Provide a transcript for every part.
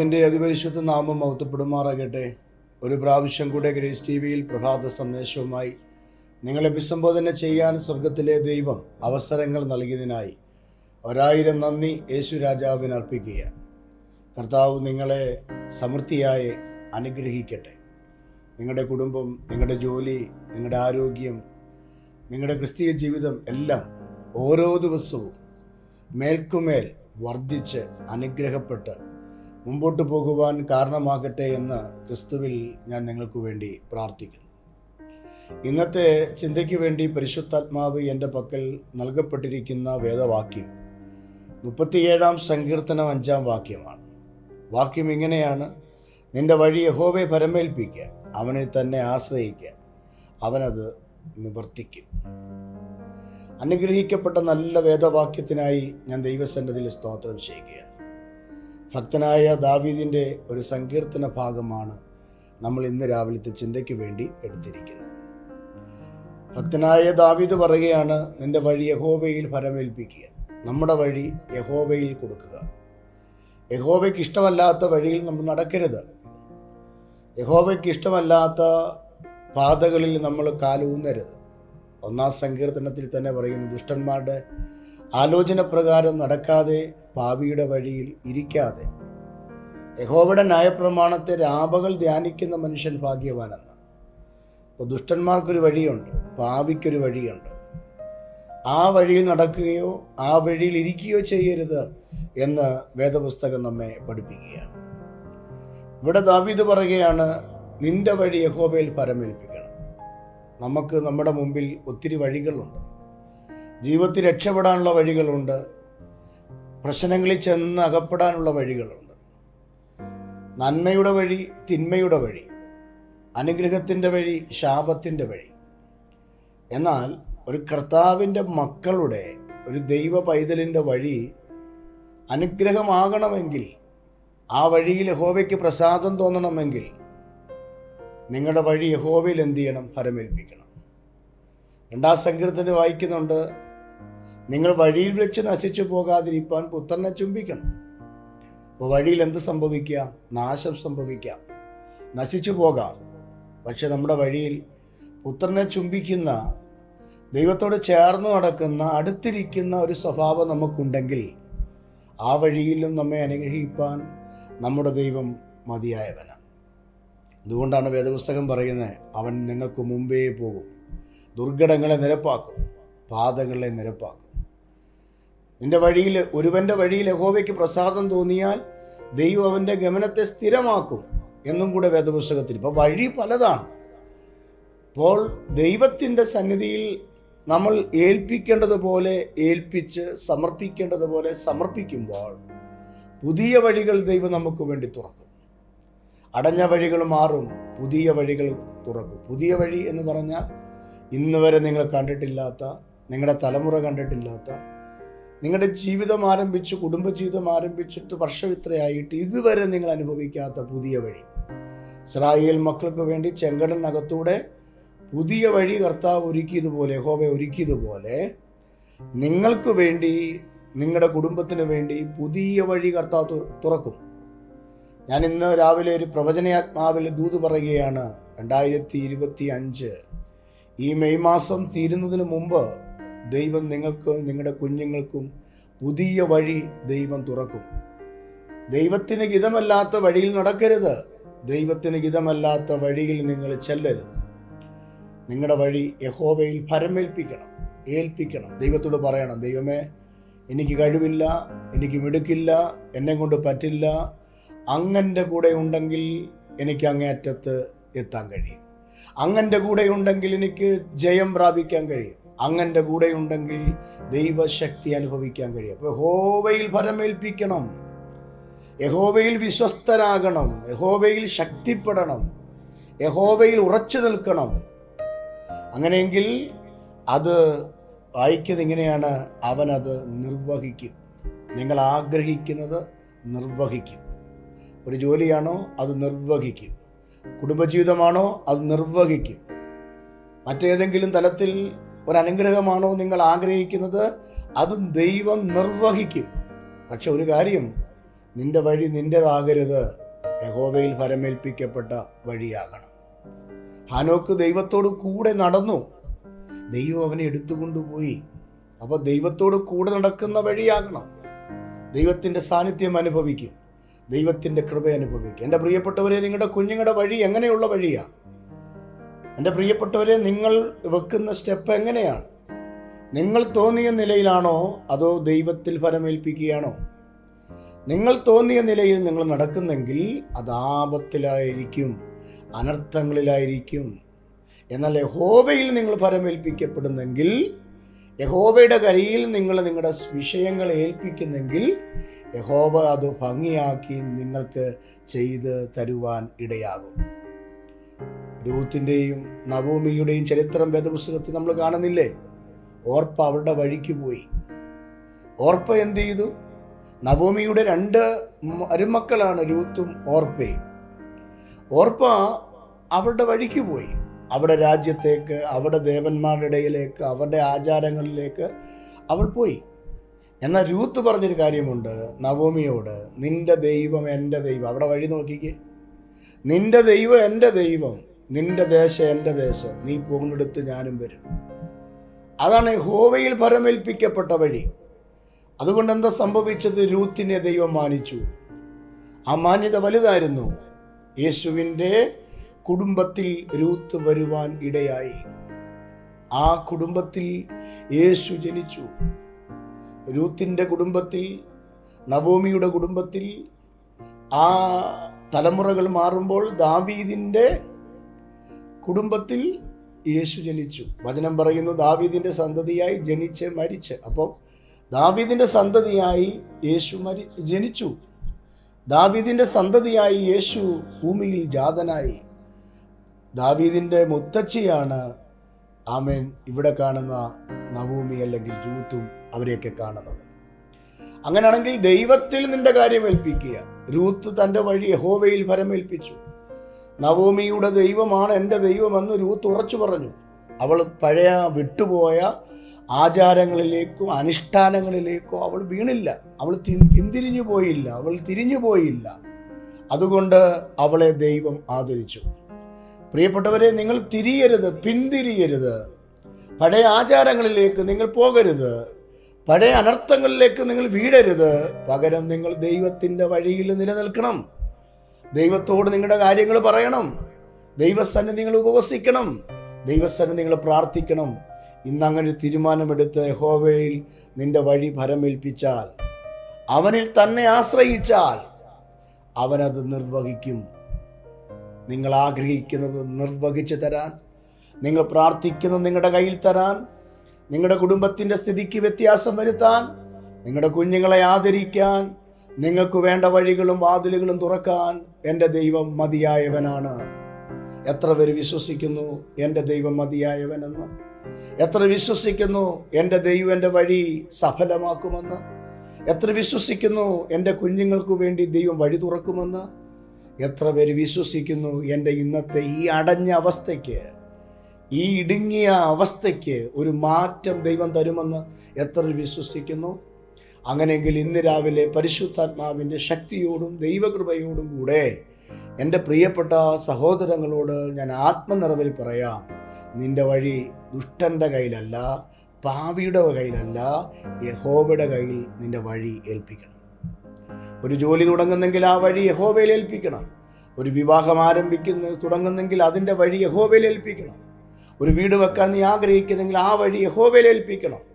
കർത്താവിന്റെ അതിപരിശുദ്ധ നാമം മഹത്വപ്പെടുമാറാകട്ടെ. ഒരു പ്രാവശ്യം കൂടെ ഗ്രേസ് ടി വിയിൽ പ്രഭാത സന്ദേശവുമായി നിങ്ങളെ അഭിസംബോധന ചെയ്യാൻ സ്വർഗത്തിലെ ദൈവം അവസരങ്ങൾ നൽകിയതിനായി ഒരായിരം നന്ദി യേശു രാജാവിന് അർപ്പിക്കുക കർത്താവ് നിങ്ങളെ സമൃദ്ധിയായി അനുഗ്രഹിക്കട്ടെ. നിങ്ങളുടെ കുടുംബം നിങ്ങളുടെ ജോലി നിങ്ങളുടെ ആരോഗ്യം നിങ്ങളുടെ ക്രിസ്തീയ ജീവിതം എല്ലാം ഓരോ ദിവസവും മേൽക്കുമേൽ വർദ്ധിച്ച് അനുഗ്രഹപ്പെട്ട് മുമ്പോട്ട് പോകുവാൻ കാരണമാകട്ടെ എന്ന് ക്രിസ്തുവിൽ ഞാൻ നിങ്ങൾക്ക് വേണ്ടി പ്രാർത്ഥിക്കുന്നു. ഇന്നത്തെ ചിന്തയ്ക്ക് വേണ്ടി പരിശുദ്ധാത്മാവ് എന്റെ പക്കൽ നൽകപ്പെട്ടിരിക്കുന്ന വേദവാക്യം മുപ്പത്തിയേഴാം സങ്കീർത്തനം അഞ്ചാം വാക്യമാണ്. വാക്യം ഇങ്ങനെയാണ്. നിന്റെ വഴി യഹോവയെ പരമേൽപ്പിക്കുക അവനെ തന്നെ ആശ്രയിക്കുക അവനത് നിവർത്തിക്കും. അനുഗ്രഹിക്കപ്പെട്ട നല്ല വേദവാക്യത്തിനായി ഞാൻ ദൈവസന്നതിൽ സ്തോത്രം ചെയ്യുകയാണ്. ഭക്തനായ ദാവീദിന്റെ ഒരു സങ്കീർത്തന ഭാഗമാണ് നമ്മൾ ഇന്ന് രാവിലത്തെ ചിന്തയ്ക്ക് വേണ്ടി എടുത്തിരിക്കുന്നത്. ഭക്തനായ ദാവീദ് പറയുകയാണ് നിന്റെ വഴി യഹോവയിൽ ഫലമേൽപ്പിക്കുക. നമ്മുടെ വഴി യഹോവയിൽ കൊടുക്കുക. യഹോവയ്ക്ക് ഇഷ്ടമല്ലാത്ത വഴിയിൽ നമ്മൾ നടക്കരുത്. യഹോവയ്ക്ക് ഇഷ്ടമല്ലാത്ത പാതകളിൽ നമ്മൾ കാലൂന്നരുത്. ഒന്നാം സങ്കീർത്തനത്തിൽ തന്നെ പറയുന്നു ദുഷ്ടന്മാരുടെ ആലോചന പ്രകാരം നടക്കാതെ പാവിയുടെ വഴിയിൽ ഇരിക്കാതെ. യഹോവയുടെ ന്യായപ്രമാണത്തെ രാപകൾ ധ്യാനിക്കുന്ന മനുഷ്യൻ ഭാഗ്യവാനെന്ന് അപ്പോൾ ദുഷ്ടന്മാർക്കൊരു വഴിയുണ്ട് പാവിക്കൊരു വഴിയുണ്ട്. ആ വഴിയിൽ നടക്കുകയോ ആ വഴിയിൽ ഇരിക്കുകയോ ചെയ്യരുത് എന്ന് വേദപുസ്തകം നമ്മെ പഠിപ്പിക്കുകയാണ്. ഇവിടെ ദാവീദ് പറയുകയാണ് നിന്റെ വഴി യഹോവയിൽ പരമേൽപ്പിക്കണം. നമുക്ക് നമ്മുടെ മുമ്പിൽ ഒത്തിരി വഴികളുണ്ട്. ജീവിതത്തിൽ രക്ഷപ്പെടാനുള്ള വഴികളുണ്ട്. പ്രശ്നങ്ങളിൽ ചെന്ന് അകപ്പെടാനുള്ള വഴികളുണ്ട്. നന്മയുടെ വഴി തിന്മയുടെ വഴി അനുഗ്രഹത്തിന്റെ വഴി ശാപത്തിന്റെ വഴി. എന്നാൽ ഒരു കർത്താവിന്റെ മക്കളുടെ ഒരു ദൈവ പൈതലിന്റെ വഴി അനുഗ്രഹമാകണമെങ്കിൽ ആ വഴിയിൽ യഹോവയ്ക്ക് പ്രസാദം തോന്നണമെങ്കിൽ നിങ്ങളുടെ വഴി യഹോവയിൽ എന്ത് ചെയ്യണം? ഫലമേൽപ്പിക്കണം. രണ്ടാം സങ്കീർത്തനം വായിക്കുന്നുണ്ട് നിങ്ങൾ വഴിയിൽ വെച്ച് നശിച്ചു പോകാതിരിക്കാൻ പുത്രനെ ചുംബിക്കണം. അപ്പോൾ വഴിയിൽ എന്ത് സംഭവിക്കാം? നാശം സംഭവിക്കാം. നശിച്ചു പോകാം. പക്ഷെ നമ്മുടെ വഴിയിൽ പുത്രനെ ചുംബിക്കുന്ന ദൈവത്തോട് ചേർന്ന് നടക്കുന്ന അടുത്തിരിക്കുന്ന ഒരു സ്വഭാവം നമുക്കുണ്ടെങ്കിൽ ആ വഴിയിലും നമ്മെ അനുഗ്രഹിപ്പാൻ നമ്മുടെ ദൈവം മതിയായവനാണ്. അതുകൊണ്ടാണ് വേദപുസ്തകം പറയുന്നത് അവൻ നിങ്ങൾക്ക് മുമ്പേ പോകും. ദുർഘടങ്ങളെ നിരപ്പാക്കും. പാതകളെ നിരപ്പാക്കും. നിന്റെ വഴിയിൽ ഒരുവന്റെ വഴിയിൽ യഹോവയ്ക്ക് പ്രസാദം തോന്നിയാൽ ദൈവം അവന്റെ ഗമനത്തെ സ്ഥിരമാക്കും എന്നും കൂടെ വേദപുസ്തകത്തിൽ. ഇപ്പോൾ വഴി പലതാണ്. അപ്പോൾ ദൈവത്തിന്റെ സന്നിധിയിൽ നമ്മൾ ഏൽപ്പിക്കേണ്ടതുപോലെ ഏൽപ്പിച്ച് സമർപ്പിക്കേണ്ടതുപോലെ സമർപ്പിക്കുമ്പോൾ പുതിയ വഴികൾ ദൈവം നമുക്ക് വേണ്ടി തുറക്കും. അടഞ്ഞ വഴികൾ മാറും പുതിയ വഴികൾ തുറക്കും. പുതിയ വഴി എന്ന് പറഞ്ഞാൽ ഇന്ന് വരെ നിങ്ങൾ കണ്ടിട്ടില്ലാത്ത നിങ്ങളുടെ തലമുറ കണ്ടിട്ടില്ലാത്ത നിങ്ങളുടെ ജീവിതം ആരംഭിച്ച് കുടുംബജീവിതം ആരംഭിച്ചിട്ട് വർഷം ഇത്രയായിട്ട് ഇതുവരെ നിങ്ങൾ അനുഭവിക്കാത്ത പുതിയ വഴി. ഇസ്രായേൽ മക്കൾക്ക് വേണ്ടി ചെങ്കടലിനകത്തൂടെ പുതിയ വഴി കർത്താവ് ഒരുക്കിയതുപോലെ ഹോബെ ഒരുക്കിയതുപോലെ നിങ്ങൾക്ക് വേണ്ടി നിങ്ങളുടെ കുടുംബത്തിന് വേണ്ടി പുതിയ വഴി കർത്താവ് തുറക്കും. ഞാൻ ഇന്ന് രാവിലെ ഒരു പ്രവചനാത്മാവിൽ ദൂത് പറയുകയാണ്. രണ്ടായിരത്തി ഇരുപത്തി അഞ്ച് ഈ മെയ് മാസം തീരുന്നതിന് മുമ്പ് ദൈവം നിങ്ങൾക്കും നിങ്ങളുടെ കുഞ്ഞുങ്ങൾക്കും പുതിയ വഴി ദൈവം തുറക്കും. ദൈവത്തിന് ഗിതമല്ലാത്ത വഴിയിൽ നടക്കരുത്. ദൈവത്തിന് ഗിതമല്ലാത്ത വഴിയിൽ നിങ്ങൾ ചെല്ലരുത്. നിങ്ങളുടെ വഴി യഹോവയിൽ പരമേൽപ്പിക്കണം ഏൽപ്പിക്കണം. ദൈവത്തോട് പറയണം ദൈവമേ എനിക്ക് കഴിവില്ല എനിക്ക് മിടുക്കില്ല എന്നെ കൊണ്ട് പറ്റില്ല. അങ്ങന്റെ കൂടെ ഉണ്ടെങ്കിൽ എനിക്ക് അങ്ങേയറ്റത്ത് എത്താൻ കഴിയും. അങ്ങന്റെ കൂടെ ഉണ്ടെങ്കിൽ എനിക്ക് ജയം പ്രാപിക്കാൻ കഴിയും. അങ്ങന്റെ കൂടെ ഉണ്ടെങ്കിൽ ദൈവശക്തി അനുഭവിക്കാൻ കഴിയും. യഹോവയിൽ ഫലമേൽപ്പിക്കണം യഹോവയിൽ വിശ്വസ്തരാകണം. യഹോവയിൽ ശക്തിപ്പെടണം. യഹോവയിൽ ഉറച്ചു നിൽക്കണം. അങ്ങനെയെങ്കിൽ അത് വായിക്കുന്നത് ഇങ്ങനെയാണ്. അവനത് നിർവഹിക്കും. നിങ്ങൾ ആഗ്രഹിക്കുന്നത് നിർവഹിക്കും. ഒരു ജോലിയാണോ? അത് നിർവഹിക്കും. കുടുംബജീവിതമാണോ? അത് നിർവഹിക്കും. മറ്റേതെങ്കിലും തലത്തിൽ ഒരു അനുഗ്രഹമാണോ നിങ്ങൾ ആഗ്രഹിക്കുന്നത്? അത് ദൈവം നിർവഹിക്കും. പക്ഷെ ഒരു കാര്യം നിന്റെ വഴി നിന്റെതാകരുത് യഹോവയിൽ ഫലമേൽപ്പിക്കപ്പെട്ട വഴിയാകണം. ഹാനോക്ക് ദൈവത്തോട് കൂടെ നടന്നു. ദൈവം അവനെ എടുത്തുകൊണ്ടുപോയി. അപ്പോൾ ദൈവത്തോട് കൂടെ നടക്കുന്ന വഴിയാകണം. ദൈവത്തിന്റെ സാന്നിധ്യം അനുഭവിക്കും. ദൈവത്തിന്റെ കൃപ അനുഭവിക്കും. എന്റെ പ്രിയപ്പെട്ടവരെ നിങ്ങളുടെ കുഞ്ഞുങ്ങളുടെ വഴി എങ്ങനെയുള്ള വഴിയാണ് എന്റെ പ്രിയപ്പെട്ടവരെ നിങ്ങൾ വെക്കുന്ന സ്റ്റെപ്പ് എങ്ങനെയാണ്? നിങ്ങൾ തോന്നിയ നിലയിലാണോ അതോ ദൈവത്തിൽ ഫലമേൽപ്പിക്കുകയാണോ? നിങ്ങൾ തോന്നിയ നിലയിൽ നിങ്ങൾ നടക്കുന്നെങ്കിൽ അത് ആപത്തിലായിരിക്കും അനർത്ഥങ്ങളിലായിരിക്കും. എന്നാൽ യഹോവയിൽ നിങ്ങൾ ഫലമേൽപ്പിക്കപ്പെടുന്നെങ്കിൽ യഹോവയുടെ കരയിൽ നിങ്ങൾ നിങ്ങളുടെ വിഷയങ്ങൾ ഏൽപ്പിക്കുന്നെങ്കിൽ യഹോവ അത് ഭംഗിയാക്കി നിങ്ങൾക്ക് ചെയ്ത് തരുവാൻ ഇടയാകും. രൂത്തിന്റെയും നവോമിയുടെയും ചരിത്രം വേദപുസ്തകത്തിൽ നമ്മൾ കാണുന്നില്ലേ? ഓർപ്പ അവളുടെ വഴിക്ക് പോയി. ഓർപ്പ എന്ത് ചെയ്തു? നവോമിയുടെ രണ്ട് അരുമക്കളാണ് രൂത്തും ഓർപ്പയും. ഓർപ്പ അവളുടെ വഴിക്ക് പോയി. അവിടെ രാജ്യത്തേക്ക് അവിടെ ദേവന്മാരുടെ ഇടയിലേക്ക് അവരുടെ ആചാരങ്ങളിലേക്ക് അവൾ പോയി. എന്നാൽ രൂത്ത് പറഞ്ഞൊരു കാര്യമുണ്ട് നവോമിയോട് നിന്റെ ദൈവം എന്റെ ദൈവം. അവിടെ വഴി നോക്കിക്കേ. നിന്റെ ദൈവം എന്റെ ദൈവം. നിന്റെ ദേശം എന്റെ ദേശം. നീ പോകുന്നിടത്ത് ഞാനും വരും. അതാണ് ഹോവയിൽ പരമേൽപ്പിക്കപ്പെട്ട വഴി. അതുകൊണ്ട് എന്താ സംഭവിച്ചത്? രൂത്തിനെ ദൈവം മാനിച്ചു. ആ മാന്യത വലുതായിരുന്നു. യേശുവിന്റെ കുടുംബത്തിൽ രൂത്ത് വരുവാൻ ഇടയായി. ആ കുടുംബത്തിൽ യേശു ജനിച്ചു. രൂത്തിന്റെ കുടുംബത്തിൽ നവോമിയുടെ കുടുംബത്തിൽ ആ തലമുറകൾ മാറുമ്പോൾ ദാവീദിന്റെ കുടുംബത്തിൽ യേശു ജനിച്ചു. വചനം പറയുന്നു ദാവീദിന്റെ സന്തതിയായി ജനിച്ച് മരിച്ച്. അപ്പം ദാവീദിന്റെ സന്തതിയായി യേശു മരി ജനിച്ചു. ദാവീദിന്റെ സന്തതിയായി യേശു ഭൂമിയിൽ ജാതനായി. ദാവീദിന്റെ മുത്തച്ഛിയാണ് ആമേൻ ഇവിടെ കാണുന്ന നവൂമി അല്ലെങ്കിൽ രൂത്തും അവരെയൊക്കെ കാണുന്നത്. അങ്ങനെയാണെങ്കിൽ ദൈവത്തിൽ നിന്റെ കാര്യം ഏൽപ്പിക്കുക. രൂത്ത് തന്റെ വഴി യഹോവയിൽ ഫലമേൽപ്പിച്ചു നവോമിയുടെ ദൈവമാണ് എന്റെ ദൈവമെന്ന് രൂത്ത് ഉറച്ചു പറഞ്ഞു. അവൾ പഴയ വിട്ടുപോയ ആചാരങ്ങളിലേക്കും അനുഷ്ഠാനങ്ങളിലേക്കും അവൾ വീണില്ല. അവൾ പിന്തിരിഞ്ഞു പോയില്ല. അവൾ തിരിഞ്ഞു പോയില്ല. അതുകൊണ്ട് അവളെ ദൈവം ആദരിച്ചു. പ്രിയപ്പെട്ടവരെ നിങ്ങൾ തിരിയരുത് പിന്തിരിയരുത്. പഴയ ആചാരങ്ങളിലേക്ക് നിങ്ങൾ പോകരുത്. പഴയ അനർത്ഥങ്ങളിലേക്ക് നിങ്ങൾ വീഴരുത്. പകരം നിങ്ങൾ ദൈവത്തിന്റെ വഴിയിൽ നിലനിൽക്കണം. ദൈവത്തോട് നിങ്ങളുടെ കാര്യങ്ങൾ പറയണം. ദൈവസന്നിധി നിങ്ങൾ ഉപവസിക്കണം. ദൈവസന്നിധി നിങ്ങൾ പ്രാർത്ഥിക്കണം. ഇന്ന് അങ്ങനെ ഒരു തീരുമാനമെടുത്ത് യഹോവയിൽ നിന്റെ വഴി ഭരമേൽപ്പിച്ചാൽ അവനിൽ തന്നെ ആശ്രയിച്ചാൽ അവനത് നിർവഹിക്കും. നിങ്ങൾ ആഗ്രഹിക്കുന്നത് നിർവഹിച്ചു തരാൻ നിങ്ങൾ പ്രാർത്ഥിക്കുന്നത് നിങ്ങളുടെ കയ്യിൽ തരാൻ നിങ്ങളുടെ കുടുംബത്തിന്റെ സ്ഥിതിക്ക് വ്യത്യാസം വരുത്താൻ നിങ്ങളുടെ കുഞ്ഞുങ്ങളെ ആദരിക്കാൻ നിങ്ങൾക്ക് വേണ്ട വഴികളും വാതിലുകളും തുറക്കാൻ എന്റെ ദൈവം മതിയായവനാണ്. എത്ര പേര് വിശ്വസിക്കുന്നു എന്റെ ദൈവം മതിയായവനെന്ന്? എത്ര വിശ്വസിക്കുന്നു എന്റെ ദൈവം എന്റെ വഴി സഫലമാക്കുമെന്ന്? എത്ര വിശ്വസിക്കുന്നു എന്റെ കുഞ്ഞുങ്ങൾക്ക് വേണ്ടി ദൈവം വഴി തുറക്കുമെന്ന്? എത്ര പേര് വിശ്വസിക്കുന്നു എന്റെ ഇന്നത്തെ ഈ അടഞ്ഞ അവസ്ഥയ്ക്ക്? ഈ ഇടുങ്ങിയ അവസ്ഥയ്ക്ക് ഒരു മാറ്റം ദൈവം തരുമെന്ന് എത്ര വിശ്വസിക്കുന്നു? അങ്ങനെയെങ്കിൽ ഇന്ന് രാവിലെ പരിശുദ്ധാത്മാവിന്റെ ശക്തിയോടും ദൈവകൃപയോടും കൂടെ എന്റെ പ്രിയപ്പെട്ട സഹോദരങ്ങളോട് ഞാൻ ആത്മനിറവിൽ പറയാം. നിന്റെ വഴി ദുഷ്ടന്റെ കയ്യിലല്ല പാവിയുടെ കയ്യിലല്ല യഹോവയുടെ കയ്യിൽ നിന്റെ വഴി ഏൽപ്പിക്കണം. ഒരു ജോലി തുടങ്ങുന്നെങ്കിൽ ആ വഴി യഹോവയിൽ ഏൽപ്പിക്കണം. ഒരു വിവാഹം ആരംഭിക്കുന്ന തുടങ്ങുന്നെങ്കിൽ അതിന്റെ വഴി യഹോവയിൽ ഏൽപ്പിക്കണം. ഒരു വീട് വെക്കാൻ നീ ആഗ്രഹിക്കുന്നെങ്കിൽ ആ വഴി യഹോവയിൽ ഏൽപ്പിക്കണം.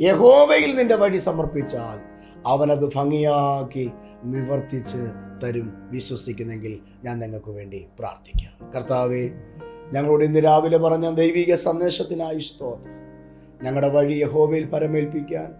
യഹോവയിൽ നിന്റെ വഴി സമർപ്പിച്ചാൽ അവനത് ഭംഗിയാക്കി നിവർത്തിച്ച് തരും വിശ്വസിക്കുന്നെങ്കിൽ ഞാൻ നിങ്ങൾക്ക് വേണ്ടി പ്രാർത്ഥിക്കാം. കർത്താവെ ഞങ്ങളോട് ഇന്ന് രാവിലെ പറഞ്ഞ ദൈവിക സന്ദേശത്തിനായി സ്തോത്രം. ഞങ്ങളുടെ വഴി യഹോവയിൽ പരമേൽപ്പിക്കാൻ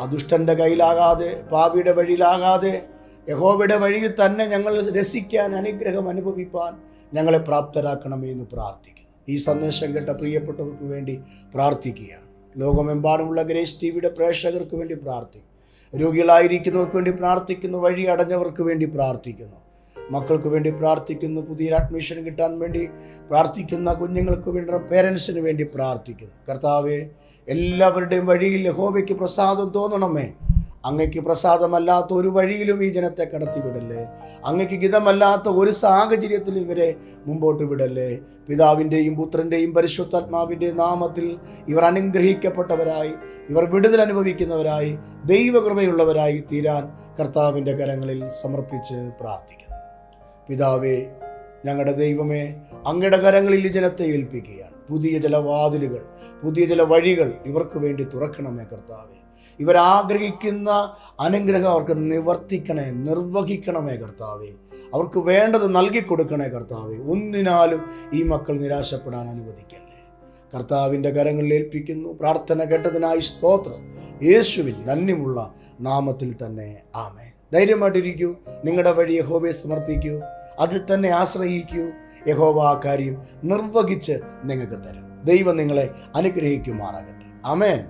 അദുഷ്ടന്റെ കയ്യിലാകാതെ പാവിയുടെ വഴിയിലാകാതെ യഹോവയുടെ വഴിയിൽ തന്നെ ഞങ്ങൾ രസിക്കാൻ അനുഗ്രഹം അനുഭവിപ്പാൻ ഞങ്ങളെ പ്രാപ്തരാക്കണമേ എന്ന് പ്രാർത്ഥിക്കുന്നു. ഈ സന്ദേശം കേട്ട പ്രിയപ്പെട്ടവർക്ക് വേണ്ടി പ്രാർത്ഥിക്കുകയാണ്. ലോകമെമ്പാടുമുള്ള ഗ്രേസ് ടി വിയുടെ പ്രേക്ഷകർക്ക് വേണ്ടി പ്രാർത്ഥിക്കും. രോഗികളായിരിക്കുന്നവർക്ക് വേണ്ടി പ്രാർത്ഥിക്കുന്നു. വഴി അടഞ്ഞവർക്ക് വേണ്ടി പ്രാർത്ഥിക്കുന്നു. മക്കൾക്ക് വേണ്ടി പ്രാർത്ഥിക്കുന്നു. പുതിയ അഡ്മിഷൻ കിട്ടാൻ വേണ്ടി പ്രാർത്ഥിക്കുന്ന കുഞ്ഞുങ്ങൾക്ക് വേണ്ടി പേരൻസിന് വേണ്ടി പ്രാർത്ഥിക്കുന്നു. കർത്താവെ എല്ലാവരുടെയും വഴിയിൽ യഹോവയ്ക്ക് പ്രസാദം തോന്നണമേ. അങ്ങയ്ക്ക് പ്രസാദമല്ലാത്ത ഒരു വഴിയിലും ഈ ജനത്തെ കടത്തിവിടല്ലേ അങ്ങയ്ക്ക് ഗിതമല്ലാത്ത ഒരു സാഹചര്യത്തിലും ഇവരെ മുമ്പോട്ട് വിടല്ലേ? പിതാവിന്റെയും പുത്രന്റെയും പരിശുദ്ധാത്മാവിന്റെയും നാമത്തിൽ ഇവർ അനുഗ്രഹിക്കപ്പെട്ടവരായി ഇവർ വിടുതൽ അനുഭവിക്കുന്നവരായി ദൈവകൃപയുള്ളവരായി തീരാൻ കർത്താവിന്റെ കരങ്ങളിൽ സമർപ്പിച്ച് പ്രാർത്ഥിക്കുന്നു. പിതാവേ ഞങ്ങളുടെ ദൈവമേ അങ്ങയുടെ കരങ്ങളിൽ ജനത്തെ ഏൽപ്പിക്കുകയാണ്. പുതിയ ചില വാതിലുകൾ പുതിയ ചില വഴികൾ ഇവർക്ക് വേണ്ടി തുറക്കണമേ കർത്താവേ. ഇവരാഗ്രഹിക്കുന്ന അനുഗ്രഹം അവർക്ക് നിവർത്തിക്കണേ നിർവഹിക്കണമേ കർത്താവേ. അവർക്ക് വേണ്ടത് നൽകി കൊടുക്കണേ കർത്താവേ. ഒന്നിനാലും ഈ മക്കൾ നിരാശപ്പെടാൻ അനുവദിക്കല്ലേ. കർത്താവിന്റെ കരങ്ങളിൽ ഏൽപ്പിക്കുന്നു. പ്രാർത്ഥന കേട്ടതിനായി സ്തോത്രം. യേശുവിൻ ധന്യമുള്ള നാമത്തിൽ തന്നെ ആമേ ധൈര്യമായിട്ടിരിക്കൂ. നിങ്ങളുടെ വഴി യഹോവയെ സമർപ്പിക്കൂ. അതിൽ തന്നെ ആശ്രയിക്കൂ. യഹോബ ആ കാര്യം നിർവഹിച്ച് നിങ്ങൾക്ക് തരും. ദൈവം നിങ്ങളെ അനുഗ്രഹിക്കുമാറാകട്ടെ. അമേൻ